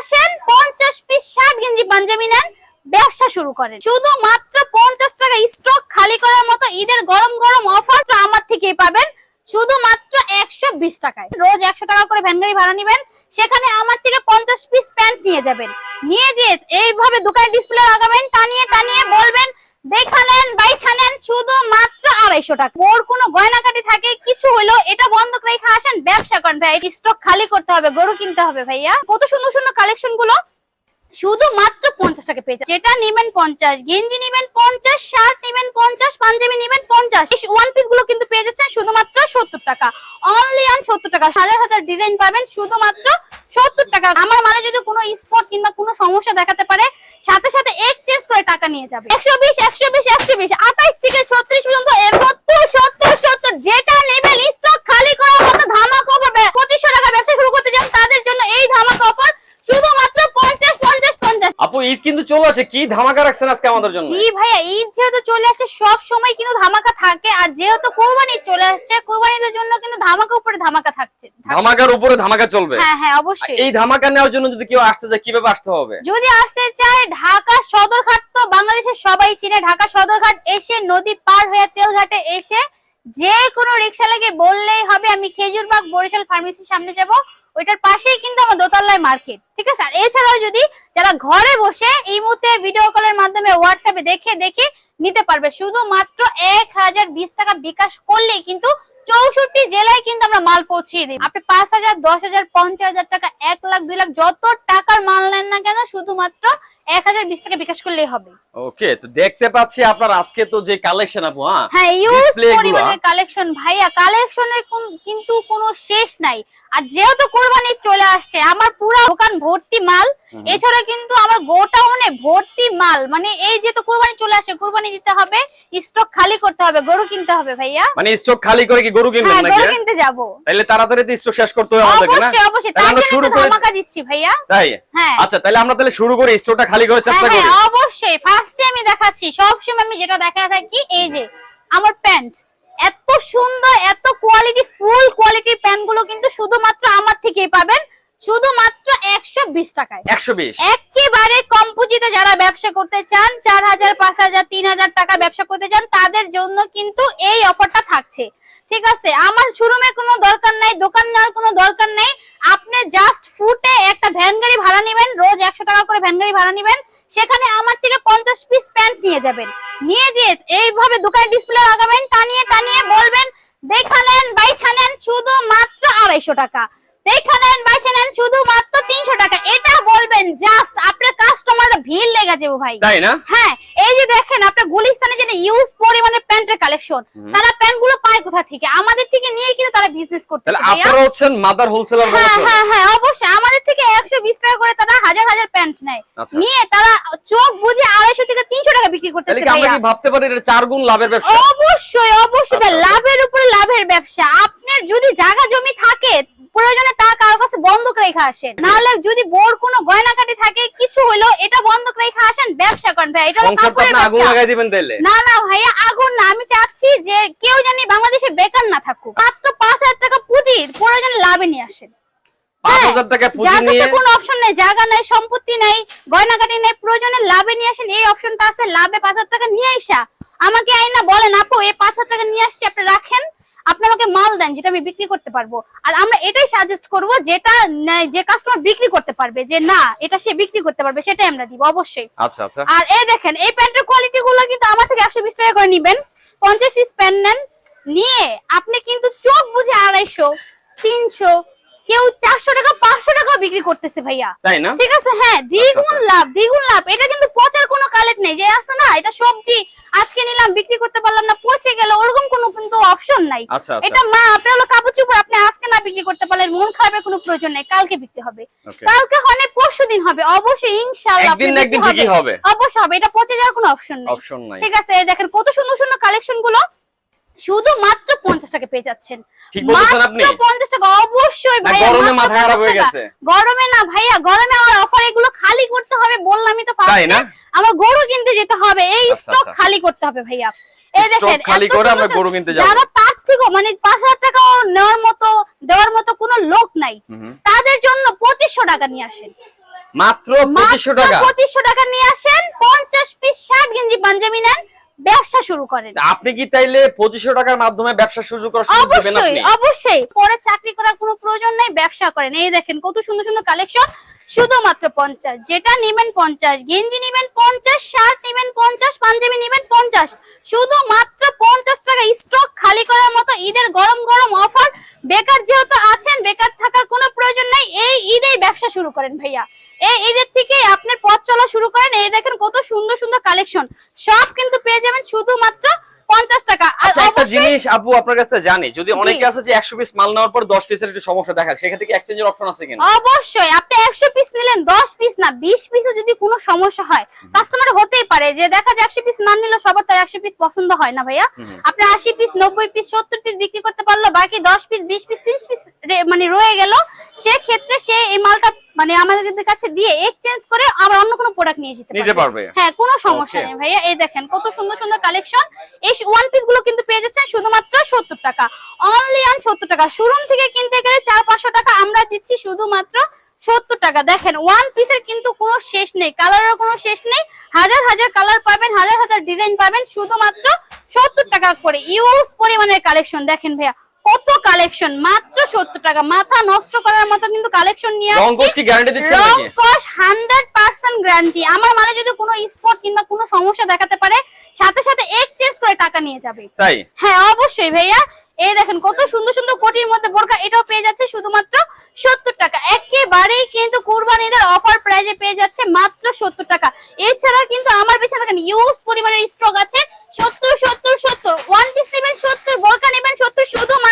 আসেন, পঞ্চাশ পিস ষাট গেঞ্জি, পাঞ্জাবি নেন, ব্যবসা শুরু করেন। শুধু মাত্র পঞ্চাশ টাকা স্টক খালি করার মতো ঈদের গরম গরম অফার তো আমার থেকেই পাবেন, শুধুমাত্র একশো বিশ টাকায়। রোজ একশো টাকা করে ভ্যান গাড়ি ভাড়া নেবেন, সেখানে আমার থেকে পঞ্চাশ পিস প্যান্ট নিয়ে যাবেন। নিয়ে যেয়ে এইভাবে দোকানে ডিসপ্লে লাগাবেন, টানিয়ে টানিয়ে বলবেন দেখালেন বাই ছানেন শুধু মাত্র আড়াইশো টাকা। ওর কোনো গয়নাকাটি থাকে, কিছু হলো এটা বন্ধ করে রেখে আসেন, ব্যবসা করেন ভাই। স্টক খালি করতে হবে, গরু কিনতে হবে ভাইয়া। কত সুন্দর সুন্দর কালেকশনগুলো। শুধু মাত্র পঞ্চাশ টাকা পেয়ে যাবেন। যেটা নিবেন পঞ্চাশ, গেঞ্জি নিবেন পঞ্চাশ, শার্ট নিবেন পঞ্চাশ, পাঞ্জাবি নিবেন পঞ্চাশ। ওয়ান পিসগুলো কিন্তু পেয়ে যাচ্ছেন শুধুমাত্র সত্তর টাকা। অনলি অন সত্তর টাকা। হাজার হাজার ডিজাইন পাবেন শুধুমাত্র সত্তর টাকা। আমার মানে যদি কোনো স্পট কিংবা কোনো সমস্যা দেখাতে পারে সাথে সাথে এক্সচেঞ্জ করে টাকা নিয়ে যাবে। একশো বিশ একশো বিশ একশো বিশ আঠাইশ থেকে ছত্রিশ পর্যন্ত সত্তর সত্তর সত্তর, যেটা নেবেন স্টক খালি করার মতো ধামাকা পাবে পঁচিশশো টাকা ব্যবসা শুরু করতে চান তাদের জন্য এই ধামাকা অফার শুধুমাত্র পঞ্চাশ পঞ্চাশ পঞ্চাশ আপু ঈদ কিন্তু চলে আসে কি ধামাকা রাখছেন আজকে আমাদের জন্য? জি ভাইয়া ঈদ যেহেতু চলে আসছে সব সময় কিন্তু ধামাকা থাকে আর যেহেতু কোরবানি চলে আসছে কোরবানিদের জন্য কিন্তু ধামাকা উপরে ধামাকা থাকছে ধামাকার উপরে ধামাকা চলবে? হ্যাঁ হ্যাঁ অবশ্যই। এই ধামাকা নেওয়ার জন্য যদি কেউ আসতে চায় কীভাবে আসতে হবে? যদি আসতে চায় ঢাকা সদরঘাট তো বাংলাদেশের সবাই চিনে। ঢাকা সদরঘাট এসে নদী পার হয়ে তেলঘাটে এসে যে কোনো রিক্সা লাগে বললেই হবে, আমি খেজুরবাগ বরিশাল ফার্মেসির সামনে যাব, ওইটার পাশেই কিন্তু আমার দোতলায় মার্কেট ঠিক আছে? আর এছাড়াও যদি যারা ঘরে বসে এই মুহূর্তে ভিডিও কলের মাধ্যমে হোয়াটসঅ্যাপে দেখে দেখে নিতে পারবে, শুধুমাত্র এক হাজার বিশ টাকা বিকাশ করলেই কিন্তু চৌষট্টি জেলায় কিন্তু আমরা মাল পৌঁছিয়ে দিই আপনি পাঁচ হাজার, দশ হাজার, পঞ্চাশ হাজার টাকা, এক লাখ, দুই লাখ, যত টাকার মাল নেন না কেন, শুধুমাত্র এক হাজার বিশ টাকা বিকাশ করলেই হবে। ওকে তো দেখতে পাচ্ছি আপনার আজকে তো যে কালেকশন আপু হ্যাঁ? হ্যাঁ ইউজ পরিমাণের কালেকশন ভাইয়া। কালেকশনের কিন্তু কোনো শেষ নাই। আর যেহেতু কোরবানি চলে আসছে আমার পুরো দোকান ভর্তি মাল। এছাড়া কিন্তু আমার গোটাউনে ভর্তি মাল। মানে এই যে তো কোরবানি চলে আসে কোরবানি দিতে হবে স্টক খালি করতে হবে গরু কিনতে হবে ভাইয়া। মানে স্টক খালি করে কি গরু কিনবেন হ্যাঁ নাকি গরু হ্যাঁ? কিনতে যাব। তাহলে তাড়াতাড়ি তো স্টক শেষ করতে হবে আমাদেরকে না? অবশ্যই অবশ্যই। তাহলে আমরা শুরু করে ধামাকা দিচ্ছি ভাইয়া। তাই? হ্যাঁ। আচ্ছা তাহলে আমরা তাহলে শুরু করি স্টকটা খালি করার চেষ্টা হ্যাঁ, করি। হ্যাঁ, অবশ্যই ফার্স্টে আমি দেখাচ্ছি সবসময় আমি যেটা দেখা থাকি এই যে আমার প্যান্ট এত সুন্দর এত কোয়ালিটি ফুল কোয়ালিটির প্যান্টগুলো কিন্তু শুধুমাত্র আমার থেকেই পাবেন শুধুমাত্র একশো বিশ টাকায়। একশো বিশ। একেবারে কম পুঁজিতে যারা ব্যবসা করতে চান চার হাজার পাঁচ হাজার তিন হাজার টাকা ব্যবসা করতে চান তাদের জন্য কিন্তু এই অফারটা থাকছে। ঠিক আছে? আমার শোরুমে কোনো দরকার নাই দোকান নেওয়ার কোনো দরকার নেই। আপনি জাস্ট ফুটে একটা ভ্যান গাড়ি ভাড়া নেবেন রোজ একশো টাকা করে ভ্যান গাড়ি ভাড়া নেবেন। সেখানে আমার থেকে পঞ্চাশ পিস প্যান্ট নিয়ে যাবেন। নিয়ে যেয়ে এইভাবে দোকানে ডিসপ্লে লাগাবেন টানিয়ে টানিয়ে বলবেন দেখালেন বাই ছানেন শুধু মাত্র আড়াইশো টাকা। শুধু মাত্র তিনশো টাকা। এটা বলবেন জাস্ট আপনার কাস্টমার ভিড় লেগে যাব ভাই। তাই না? হ্যাঁ এই যে দেখেন আপনার গুলিস্তানে যে ইউজ পরিমাণের প্যান্টের কালেকশন তারা প্যান্টগুলো পায় কোথা থেকে? আমাদের থেকে নিয়ে কিন্তু তারা বিজনেস ভাইয়া। আপনারা হচ্ছেন মাদার হোলসেলার হ্যাঁ হ্যাঁ হ্যাঁ অবশ্যই। আমাদের থেকে একশো বিশ টাকা করে তারা হাজার হাজার প্যান্ট নেয়। আচ্ছা। নিয়ে তারা চোখ বুঝে আড়াইশো থেকে তিনশো টাকা বিক্রি তাহলে করতেছে কি আমরা কি ভাবতে পারি এটা চার গুণ লাভের ব্যবসা? অবশ্যই অবশ্যই আচ্ছা। লাভের উপরে লাভের ব্যবসা আপনার যদি জায়গা জমি থাকে প্রয়োজনে তা কারও কাছে বন্ধক রেখে আসেন। নাহলে যদি বোর কোনো গয়নাকাটি থাকে কিছু হলো এটা বন্ধক রেখে আসেন ব্যবসা করেন ভাই। এটা আগুন লাগাই দিবেন তাইলে। না না ভাইয়া আগুন না। আমি চাচ্ছি যে কেউ জানি বাংলাদেশে বেকার না থাকুক। মাত্র পাঁচ হাজার টাকা পুঁজি প্রয়োজনে লাভে নিয়ে আসেন। হ্যাঁ, কোনো অপশন নেই জায়গা নাই সম্পত্তি নাই গয়নাকাটি নেই প্রয়োজনে লাভে নিয়ে আসেন। এই অপশনটা আছে লাভে পাঁচ হাজার টাকা নিয়ে আসা আমাকে আইনা বলেন আপু এই পাঁচ হাজার টাকা নিয়ে আসছি আপনি রাখেন। আমাকে মাল দেন যেটা আমি বিক্রি করতে পারব। আর আমরা এটাই সাজেস্ট করব যেটা যে কাস্টমার বিক্রি করতে পারবে যে না এটা সে বিক্রি করতে পারবে সেটাই আমরা দিব অবশ্যই। আচ্ছা আচ্ছা। আর এই দেখেন এই প্যান্টের কোয়ালিটি গুলো কিন্তু আমার থেকে একশো বিশ টাকা করে নিবেন। পঞ্চাশ পিস প্যান্ট নেন। নিয়ে আপনি কিন্তু চোখ বুঝে আড়াইশো তিনশো কেউ চারশো টাকা পাঁচশো টাকা বিক্রি করতেছে ভাইয়া। তাই না? ঠিক আছে? হ্যাঁ দ্বিগুণ আচ্ছা। লাভ দ্বিগুণ লাভ। এটা কিন্তু পচার কোনো কালেক্ট নেই। যে আছে না এটা সবজি আজকে নিলাম বিক্রি করতে পারলাম না পচে গেল ওরকম কোনো কিন্তু অপশন নাই। আচ্ছা আচ্ছা। এটা মা আপনার হলো কাপড় চোপড় আপনি আজকে না বিক্রি করতে পারলেন মন খারাপের কোনো প্রয়োজন নেই কালকে বিক্রি হবে। কালকে হলে পরশু দিন হবে অবশ্যই ইনশাআল্লাহ একদিন না একদিন ঠিকই হবে। অবশ্যই হবে এটা পচে যাওয়ার কোনো অপশন নেই। অপশন নাই। ঠিক আছে দেখেন কত সুন্দর সুন্দর কালেকশনগুলো। শুধু মাত্র পঞ্চাশ টাকা পেয়ে যাচ্ছেন ঠিক বলতেছেন আপনি? মাত্র পঞ্চাশ টাকা অবশ্যই না, গরমে মাথা খারাপ হয়ে গেছে। গরমে না ভাইয়া গরমে আমার অফার এগুলো খালি করতে হবে বললামই তো তাই না? আমার গরু কিনতে যেতে হবে এই আচ্ছা, স্টক আচ্ছা। খালি করতে হবে ভাইয়া এই দেখেন খালি করে আমরা গরু কিনতে যাব। যারা তার মানে পাঁচ হাজার টাকাও নেওয়ার মতো দেওয়ার মতো কোনো লোক নাই তাদের জন্য পঁচিশশো টাকা নিয়ে আসেন মাত্র পঁচিশশো টাকা পঁচিশশো টাকা নিয়ে আসেন পঞ্চাশ পিস ষাট গেঞ্জি পাঞ্জাবি নেন ব্যবসা শুরু করেন। আপনি কি তাইলে পঁচিশশো টাকার মাধ্যমে ব্যবসা শুরু করার অবশ্যই অবশ্যই। পরে চাকরি করার কোনো প্রয়োজন নেই ব্যবসা করেন। এই দেখেন কত সুন্দর সুন্দর কালেকশন শুধুমাত্র পঞ্চাশ। যেটা নিবেন পঞ্চাশ গেঞ্জি নিবেন পঞ্চাশ শার্ট নিবেন পঞ্চাশ পাঞ্জাবি নিবেন পঞ্চাশ। শুধুমাত্র পঞ্চাশ টাকা স্টক খালি করার মতো ঈদের গরম গরম অফার বেকার যেহেতু আছেন বেকার থাকার কোনো প্রয়োজন নাই এই ঈদেই ব্যবসা শুরু করেন ভাইয়া। এই ঈদের থেকে আপনার পথ চলা শুরু করেন। এই দেখেন কত সুন্দর সুন্দর কালেকশন সব কিন্তু পেয়ে যাবেন শুধুমাত্র পঞ্চাশ টাকা। আর আচ্ছা একটা জিনিস আপু আপনার কাছে জানি। যদি অনেকে আছে যে একশো পিস মাল নেওয়ার পর দশ পিসের একটু সমস্যা দেখা সেক্ষেত্রে কি এক্সচেঞ্জের অপশন আছে কিনা? অবশ্যই আপনি একশো পিস নিলেন দশ পিস না বিশ পিসও যদি কোনো সমস্যা হয় কাস্টমার হতেই পারে যে দেখা যায় একশো পিস না নিলে সবার তো একশো পিস পছন্দ হয় না ভাইয়া। আপনি আশি পিস নব্বই পিস সত্তর পিস বিক্রি করতে পারল বাকি দশ পিস বিশ পিস তিরিশ পিস মানে রয়ে গেল সেক্ষেত্রে সে এই মালটা মানে আমাদের কাছে দিয়ে এক্সচেঞ্জ করে আবার অন্য কোনো প্রোডাক্ট নিয়ে যেতে পারবে। হ্যাঁ কোনো সমস্যা নেই ভাইয়া। এই দেখেন কত সুন্দর সুন্দর কালেকশন এই ওয়ান পিসগুলো কিন্তু পেয়ে যাচ্ছেন শুধুমাত্র সত্তর টাকা। অনলি অন সত্তর টাকা। শোরুম থেকে কিনতে গেলে চার পাঁচশো টাকা আমরা দিচ্ছি শুধুমাত্র সত্তর টাকা। দেখেন ওয়ান পিসের কিন্তু কোনো শেষ নেই। কালারের কোনো শেষ নেই। হাজার হাজার কালার পাবেন হাজার হাজার ডিজাইন পাবেন শুধুমাত্র সত্তর টাকা করে। ইউজ পরিমাণের কালেকশন দেখেন ভাইয়া কত কালেকশন মাত্র সত্তর টাকা। মাথা নষ্ট করার মতো কিন্তু কালেকশন নিয়ে আসছি। হান্ড্রেড পার্সেন্ট গ্যারান্টি আমার মানে যদি কোনো স্পট কিংবা কোনো সমস্যা দেখাতে পারে সাথে সাথে এক্সচেঞ্জ করে টাকা নিয়ে যাবে। তাই? হ্যাঁ অবশ্যই ভাইয়া। এই দেখেন কত সুন্দর সুন্দর কোটির মধ্যে বোরকা এটাও পেয়ে যাচ্ছে শুধুমাত্র সত্তর টাকা। একেবারেই কিন্তু কুরবানিদের অফার প্রাইজে পেয়ে যাচ্ছে মাত্র সত্তর টাকা। এছাড়া কিন্তু আমার পেছনে দেখেন ইউজ পরিমাণের স্টক আছে। সত্তর সত্তর সত্তর ওয়ান নেবেন সত্তর বোরকা নেবেন সত্তর শুধুমাত্র